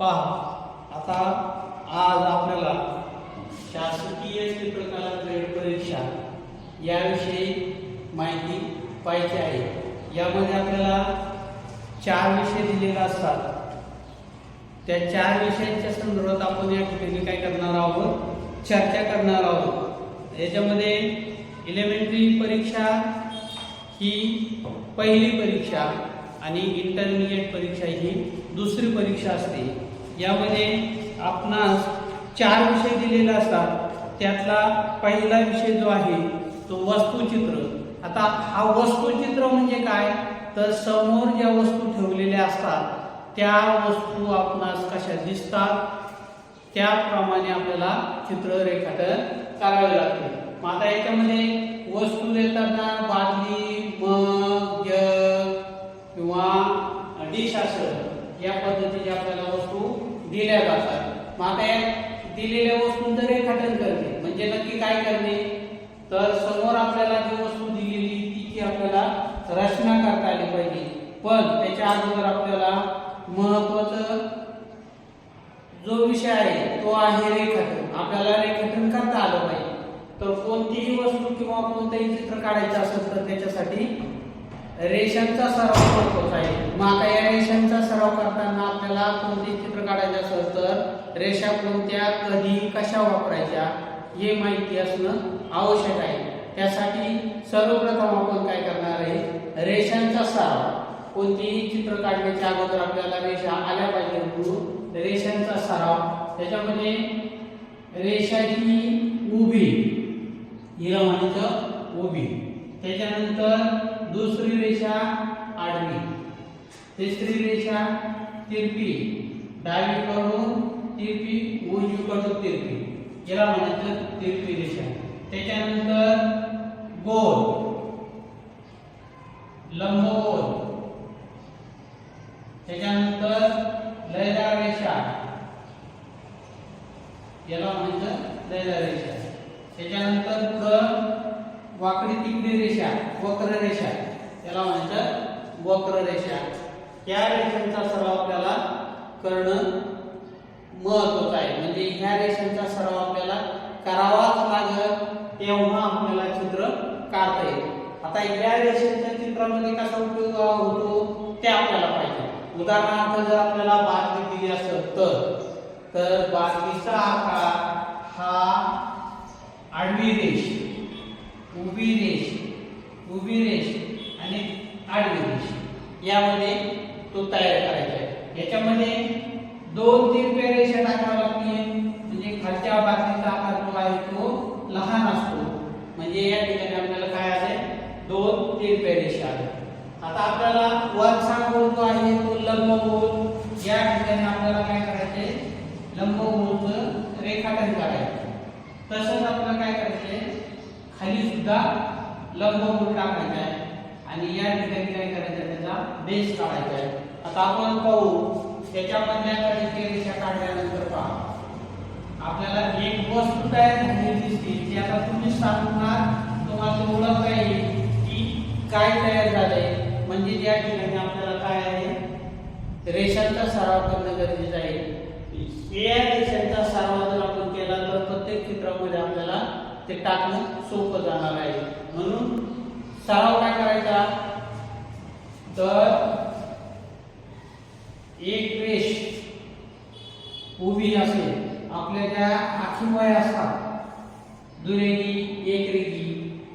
पहा आता आज आपल्याला शासकीय चित्रकला ग्रेड परीक्षा याविषयी माहिती पाहिजे आहे. यामध्ये आपल्याला चार विषय दिलेले असतात. त्या चार विषयांच्या संदर्भात आपण या ठिकाणी काय करणार आहोत? चर्चा करणार आहोत. याच्यामध्ये इलेमेंटरी परीक्षा ही पहिली परीक्षा आणि इंटरमिजिएट परीक्षा ही दुसरी परीक्षा असते. यामध्ये आपणास चार विषय दिलेले असतात. त्यातला पहिला विषय जो आहे तो वस्तुचित्र. आता हा वस्तुचित्र म्हणजे काय? तर समोर ज्या वस्तू ठेवलेल्या असतात त्या वस्तू आपणास कशा दिसतात? त्याप्रमाणे आपल्याला चित्र रेखाटन करावे लागते. मग आता याच्यामध्ये वस्तू देताना बादली मग जग किंवा डिश असं या पद्धतीच्या आपल्याला वस्तू दिल्या जातात मग आता या दिलेल्या वस्तूंचं रेखाटन करणे म्हणजे नक्की काय करणे? तर समोर आपल्याला जी वस्तू दिलेली तिची आपल्याला रचना करता आली पाहिजे. पण त्याच्या अगोदर आपल्याला महत्वाचं जो विषय आहे तो आहे रेखाटन. आपल्याला रेखाटन करता आलं पाहिजे. तर कोणतीही वस्तू किंवा कोणतंही चित्र काढायचं असेल तर त्याच्यासाठी रेषांचा सराव महत्त्वाचा आहे. मग आता या रेषांचा सराव करताना आपल्याला कोणते चित्र काढायचे असेल तर रेषा कोणत्या कधी कशा वापरायच्या हे माहिती असणं आवश्यक आहे. त्यासाठी सर्वप्रथम आपण काय करणार आहे? रेषांचा सराव. कोणतीही चित्र काढण्याच्या अगोदर आपल्याला रेषा आल्या पाहिजे म्हणून रेषांचा सराव. त्याच्यामध्ये रेषाची उभी हिला उभी. त्याच्यानंतर दुसरी रेषा आडवी. तिसरी रेषा तिरपी. डावीकडून तिरपी उजवीकडून तिरपी. याला म्हणायचं तिरपी रेषा त्याच्यानंतर गोल लंबगोल त्याच्यानंतर लयदार रेषा याला म्हणायचं लयदार रेषा त्याच्यानंतर पुढं वाकडी तिकडी रेषा वक्र रेषा त्याला म्हणायचं वक्र रेषा या रेषांचा सराव आपल्याला करणं महत्वाचं आहे. म्हणजे ह्या रेषांचा सराव आपल्याला करावाच लागत तेव्हा आपल्याला चित्र काढता येईल. आता या रेषांच्या चित्रामध्ये कसा उपयोग होतो ते आपल्याला पाहिजे. उदाहरणार्थ जर आपल्याला बादली दिली असेल तर तर बादलीचा आकार हा आडवी रेष उभी रेष उभी रेष आणि आडवी रेष यामध्ये तो तयार करायचा आहे. याच्यामध्ये दोन तिरप्या रेषा टाकाव्या लागते म्हणजे खालच्या बाजूचा आकार जो आहे तो लहान असतो. म्हणजे या ठिकाणी आपल्याला काय आले दोन तिरप्या रेषा आहे आता आपल्याला वरचा गोल जो आहे तो लंबगोल या ठिकाणी आपल्याला काय करायचे लंबगोलचं रेखाटन करायचं तसंच आपल्याला काय करायचे खाली सुद्धा लंबगोल टाकायचा आहे आणि या ठिकाणी काय करायचं आहे त्याचा बेस काढायचा आहे आता आपण पाहू. त्याच्यामधल्या कडेची रेषा काढल्यानंतर पहा. आपल्याला एक वस्तू तयार झालेली दिसते ती आता तुम्ही सांगणार तुम्हाला ओळखता येईल. की काय तयार झालंय? म्हणजे या ठिकाणी आपल्याला काय आहे? रेषांचा सराव करणं गरजेचं आहे. या रेषांचा सराव जर आपण केला तर प्रत्येक चित्रामध्ये आपल्याला ते टाकणं सोपं जाणार आहे. म्हणून सराव काय करायचा? तर एक रेष उभी असेल. आपल्या ज्या आखीवय असतात. दुरेगी एक रेगी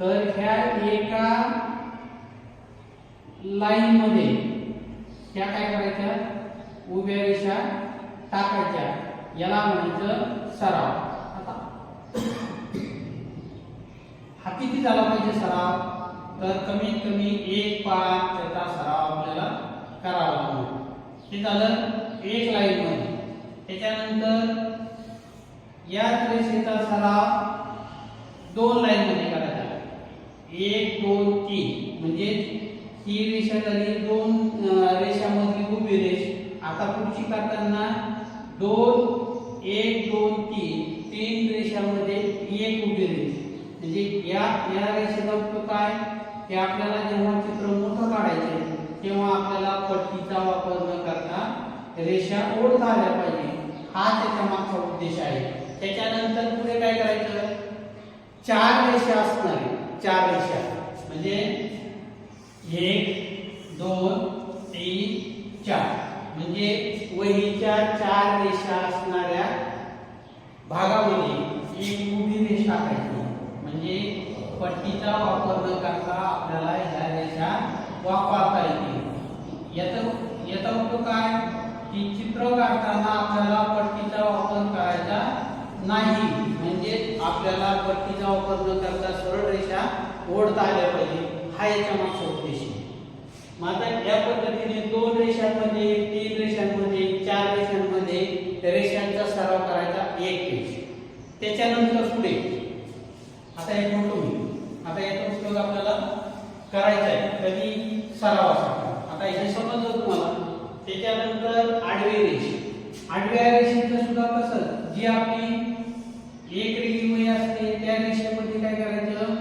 तर ह्या एका लाईन मध्ये त्या काय करायच्या? उभ्या रेषा टाकायच्या. याला म्हणायचं सराव. आता हा किती झाला पाहिजे सराव? तर कमीत कमी एक पाच त्याचा सराव आपल्याला करावा लागतो. हे झालं एक लाईन मध्ये. त्याच्यानंतर या रेषेचा सराव दोन लाईन मध्ये करायचा. एक दोन तीन. म्हणजे ही रेषा झाली दोन अं, रेषामधली उभी रेष. आता पुढची करताना दोन एक दोन तीन. तीन रेषामध्ये एक उभी रेष. म्हणजे या या रेषेचा उपयोग काय? हे आपल्याला जेव्हा चित्र मोठं काढायचे तेव्हा आपल्याला पट्टीचा वापर न करता रेषा ओढता आल्या पाहिजे. हा त्याच्या मागचा उद्देश आहे. त्याच्यानंतर पुढे काय करायचं? चार रेषा असणार चार रेषा. म्हणजे एक दोन तीन चार. म्हणजे वहीच्या चार रेषा असणाऱ्या भागामध्ये एक उभी रेषा टाकायची म्हणजे पट्टीचा वापर न करता आपल्याला ह्या रेषा वापरता येते. याचा याचा उपयोग काय? की चित्र काढताना आपल्याला पट्टीचा वापर करायचा नाही. म्हणजे आपल्याला पट्टीचा वापर न करता सरळ रेषा ओढता आल्या पाहिजे. हा याच्या मागचा उद्देश आहे. मग आता या पद्धतीने दोन रेषांमध्ये तीन रेषांमध्ये चार रेषांमध्ये रेषांचा सराव करायचा एक पेज त्याच्यानंतर पुढे. आता एक म्हणतो मी आता याचा उपयोग आपल्याला करायचा आहे कधी सरावासाठी आता इथे समजलं तुम्हाला त्याच्यानंतर आडवी रेष. आडव्या रेषेचं सुद्धा कसं जी आपली एक रेषी असते त्या रेषेमध्ये काय करायचं?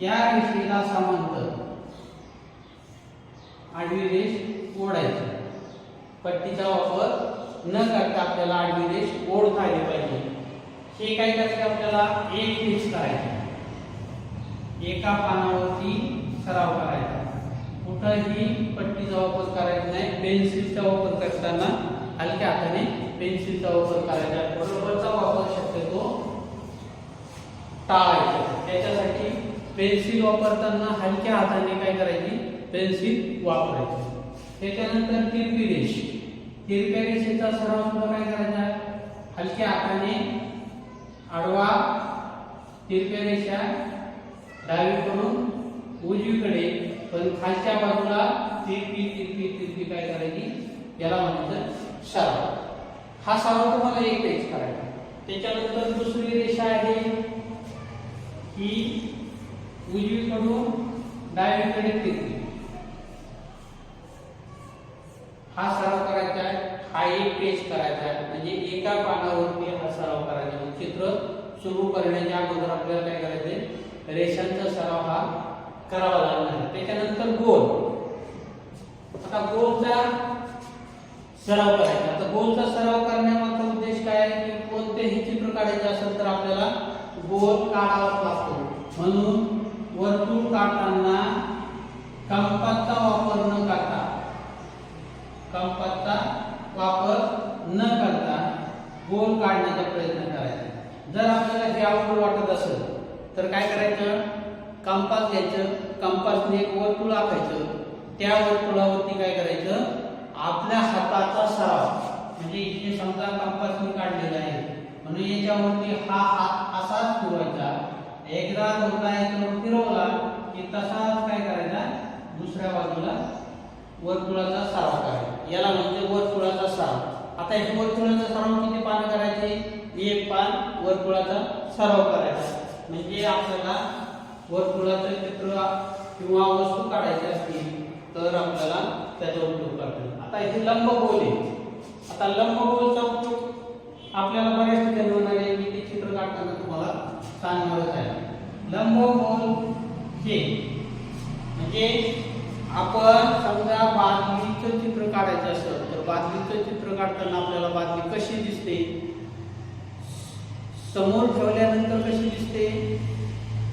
या रेषेला समांतर. आडवी रेष ओढायची. पट्टीचा वापर न करता आपल्याला आडवी रेष ओढता आली पाहिजे. हे काय करायचं आपल्याला? एक रेष करायचं. एका पानावरती सराव करायचा. कुठंही पट्टीचा वापर करायचा नाही पेन्सिलचा वापर करताना हलक्या हाताने पेन्सिलचा वापर करायचा. बरोबरचा वापर शक्यतो टाळायचा. त्याच्यासाठी पेन्सिल वापरताना हलक्या हाताने काय करायची? पेन्सिल वापरायची. त्याच्यानंतर तिरपी रेष. तिरप्या रेषेचा सराव सुद्धा काय करायचा? हलक्या हाताने आडवा तिरप्या रेषा डावीकडून उजवीकडे पण खालच्या बाजूला तिरपी तिरपी तिरपी काय करायची? याला म्हणायचं सराव हा सराव तुम्हाला एक पेज करायचा. त्याच्यानंतर दुसरी रेषा आहे ही उजवीकडून डावीकडे तिरपी हा सराव करायचा आहे. हा एक पेज करायचा आहे. म्हणजे एका पानावरती हा सराव करायचा. म्हणजे चित्र सुरू करण्याच्या अगोदर आपल्याला काय करायचंय? रेषांचा सराव हा करावा लागणार आहे. त्याच्यानंतर गोल. आता गोलचा सराव करायचा. आता गोलचा सराव करण्यामागचा उद्देश काय आहे की कोणतेही चित्र काढायचे असेल तर आपल्याला गोल काढावा लागतो. म्हणून वर्तुळ काढताना कंपाचा वापर न करता कंपाचा वापर न करता गोल काढण्याचा प्रयत्न करायचा. जर आपल्याला हे अवघड वाटत असेल तर काय करायचं? कंपास घ्यायचं. कंपासने एक वर्तुळ आखायचं. त्या वर्तुळावरती काय करायचं? आपल्या हाताचा सराव. म्हणजे इथे समजा कंपासने काढलेला आहे. म्हणून याच्यावरती हा हात असाच फिरवायचा. एकदा होता याच्यावर फिरवला की तसाच काय करायचा? दुसऱ्या बाजूला वर्तुळाचा सराव करायचा. याला म्हणजे वर्तुळाचा सराव. आता हे वर्तुळाचा सराव किती पानं करायचे? एक पान वर्तुळाचा सराव करायचा. म्हणजे आपल्याला वर्तुळाचं चित्र किंवा वस्तू काढायची असतील तर आपल्याला त्याचा उपयोग करता येईल आता इथे लंबगोल आहे. आता लंबगोलचा उपयोग आपल्याला बऱ्याच ठिकाणी होणार आहे. मी ते चित्र काढताना तुम्हाला सांगणारच आहे. लंबगोल हे म्हणजे आपण समजा बादलीचं चित्र काढायचं असेल तर बादलीचं चित्र काढताना आपल्याला बादली कशी दिसते? समोर ठेवल्यानंतर कशी दिसते?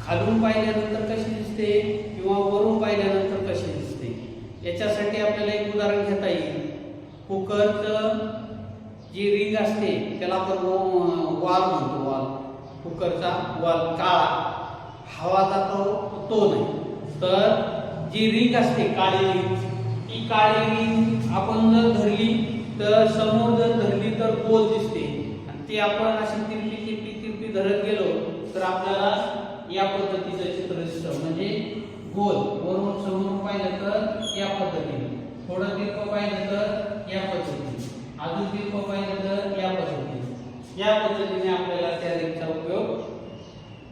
खालून पाहिल्यानंतर कशी दिसते किंवा वरून पाहिल्यानंतर कशी दिसते? याच्यासाठी आपल्याला एक उदाहरण घेता येईल. कुकरचं जी रिंग असते त्याला आपण वाल म्हणतो वाल. कुकरचा वाल काळा. हवा जातो तो नाही. तर जी रिंग असते काळी रिंग ती काळी रिंग आपण जर धरली तर समोर जर धरली तर गोल दिसते. आणि ती आपण अशी तिरपी तिरपी तिरपी धरत गेलो तर आपल्याला या पद्धतीचं चित्र म्हणजे गोल वरून समोर पाहिलं तर या पद्धतीने. थोडं दीर्घ पाहिलं तर या पद्धतीने. अजून दीर्घ पाहिलं तर या पद्धतीने. या पद्धतीने आपल्याला त्या रेखचा उपयोग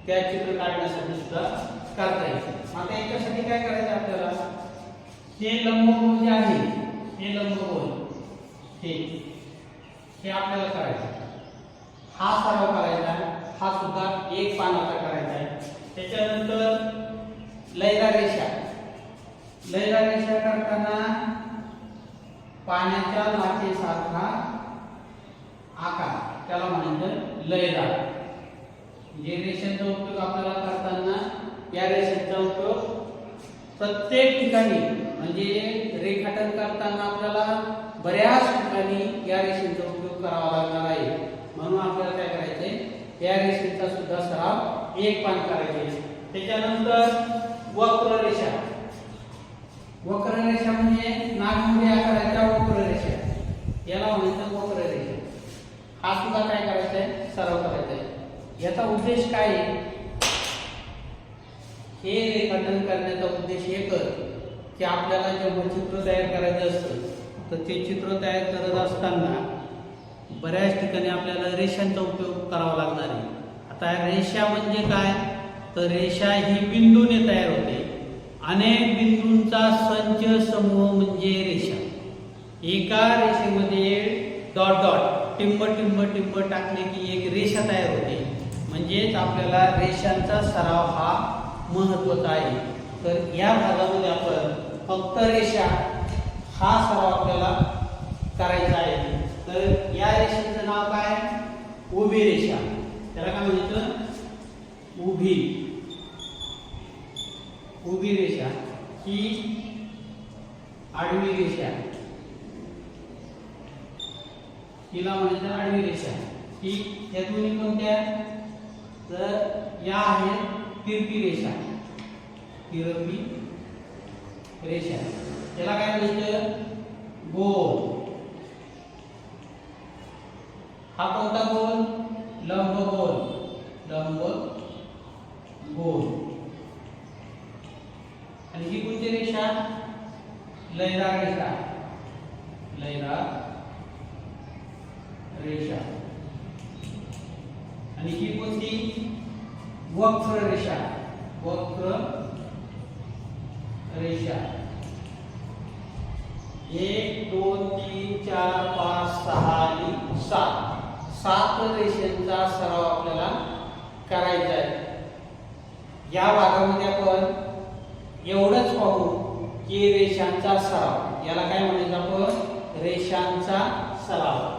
त्या चित्र काढण्यासाठी सुद्धा करता येईल. आता याच्यासाठी काय करायचं आपल्याला? हे लंबगोल जे आहे हे लंबगोल हे हे आपल्याला करायचं. हा सराव करायचा. हा सुद्धा एक पानाचा करायचा आहे. त्याच्यानंतर लैला रेषा लैला रेषा करताना पाण्याच्या लाटेसारखा आकार त्याला म्हणायचं लयदार जे रेषेचा उपयोग आपल्याला करताना या रेषांचा उपयोग प्रत्येक ठिकाणी म्हणजे रेखाटन करताना आपल्याला बऱ्याच ठिकाणी या रेषेचा उपयोग करावा लागणार आहे. म्हणून आपल्याला काय करायचंय? या रेषेचा सुद्धा सराव एक पान करायचे. त्याच्यानंतर वक्ररेषा. वक्ररेषा म्हणजे नागमोडी आकाराच्या वक्ररेषा. याला म्हणायचं वक्ररेषा. हा सुद्धा काय करायचा आहे सराव करायचा आहे याचा उद्देश काय आहे? हे रेखाटन करण्याचा उद्देश एकच की आपल्याला जेव्हा चित्र तयार करायचं असतं तर ते चित्र तयार करत असताना बऱ्याच ठिकाणी आपल्याला रेषांचा उपयोग करावा लागणार आहे. आता रेषा म्हणजे काय? तर रेषा ही बिंदूने तयार होते. अनेक बिंदूंचा संच समूह म्हणजे रेषा. एका रेषेमध्ये डॉट डॉट टिंब टिंब टिंब टाकले की एक रेषा तयार होते. म्हणजेच आपल्याला रेषांचा सराव हा महत्त्वाचा आहे. तर या भागामध्ये आपण फक्त रेषा हा सराव आपल्याला करायचा आहे. तर या रेषेचं नाव काय? उभी रेषा. त्याला काय म्हणायचं उभी. उभी रेषा ही आडवी रेषा हिला म्हणायचं आडवी रेषा ही या दोन्ही कोणत्या तर या आहेत तिरपी रेषा. तिरपी रेषा त्याला काय म्हणायचं? गोल. हा कोणता गोल? लंब गोल लंब गोल आणि ही कोणती रेषा? लयरा रेषा. लयरा रेषा. आणि ही कोणती? वक्र रेषा. वक्र रेषा. एक दोन तीन चार पाच सहा आणि सात. सात रेषांचा सराव आपल्याला करायचा आहे. या भागामध्ये आपण एवढंच पाहू की रेषांचा सराव. याला काय म्हणायचं आपण? रेषांचा सराव.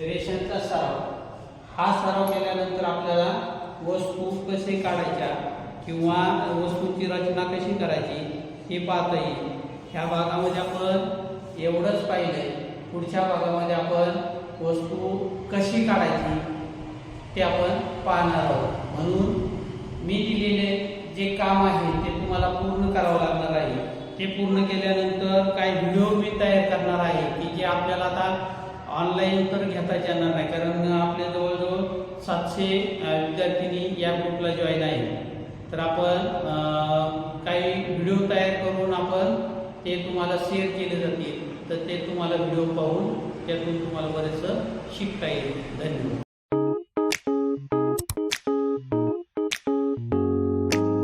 रेषांचा सराव. हा सराव केल्यानंतर आपल्याला वस्तू कसे काढायच्या किंवा वस्तूची रचना कशी करायची हे पाहता येईल ह्या भागामध्ये आपण एवढंच पाहिलंय. पुढच्या भागामध्ये आपण वस्तू कशी काढायची ते आपण पाहणार आहोत. म्हणून मी दिलेले जे काम आहे ते तुम्हाला पूर्ण करावं लागणार आहे. ते पूर्ण केल्यानंतर काही व्हिडिओ मी तयार करणार आहे की जे आपल्याला आता ऑनलाईन तर घेता येणार नाही. कारण आपल्या जवळजवळ सातशे विद्यार्थिनी या ग्रुपला जॉईन आहे. तर आपण काही व्हिडिओ तयार करून आपण ते तुम्हाला शेअर केले जातील. तर ते तुम्हाला व्हिडिओ पाहून त्यातून तुम्हाला बरेचसं शिकता येईल. धन्यवाद.